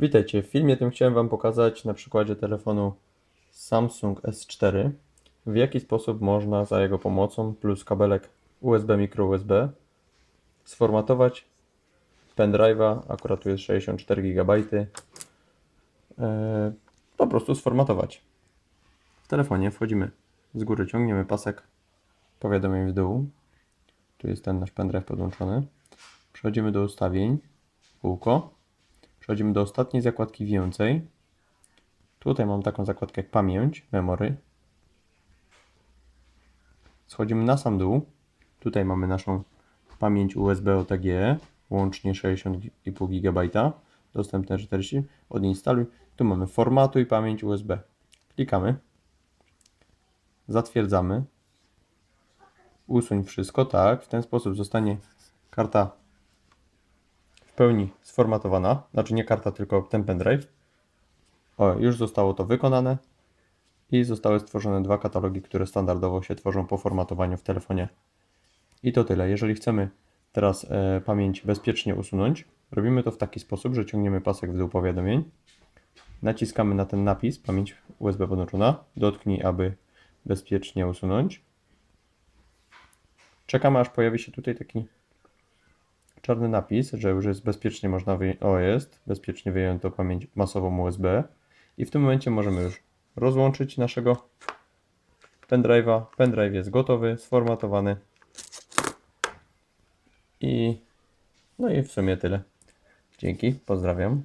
Witajcie, w filmie tym chciałem Wam pokazać na przykładzie telefonu Samsung S4 w jaki sposób można za jego pomocą plus kabelek USB micro USB sformatować pendrive'a, akurat tu jest 64 GB, e, po prostu sformatować. W telefonie wchodzimy z góry, ciągniemy pasek powiadomień w dół. Tu jest ten nasz pendrive podłączony. Przechodzimy do ustawień, kółko. Przechodzimy do ostatniej zakładki więcej. Tutaj mam taką zakładkę jak pamięć, memory. Schodzimy na sam dół. Tutaj mamy naszą pamięć USB OTG, łącznie 60,5 GB, dostępne 40. Odinstaluj. Tu mamy formatuj pamięć USB. Klikamy. Zatwierdzamy. Usuń wszystko, tak. W ten sposób zostanie karta pełni sformatowana, znaczy nie karta, tylko ten pendrive. O, już zostało to wykonane i zostały stworzone dwa katalogi, które standardowo się tworzą po formatowaniu w telefonie. I to tyle. Jeżeli chcemy teraz e, pamięć bezpiecznie usunąć, robimy to w taki sposób, że ciągniemy pasek w dół powiadomień, naciskamy na ten napis pamięć USB podłączona, dotknij, aby bezpiecznie usunąć. Czekamy aż pojawi się tutaj taki czarny napis, że już jest bezpiecznie można wyjąć, o jest, bezpiecznie wyjęto pamięć masową USB i w tym momencie możemy już rozłączyć naszego pendrive'a. Pendrive jest gotowy, sformatowany i no i w sumie tyle. Dzięki, pozdrawiam.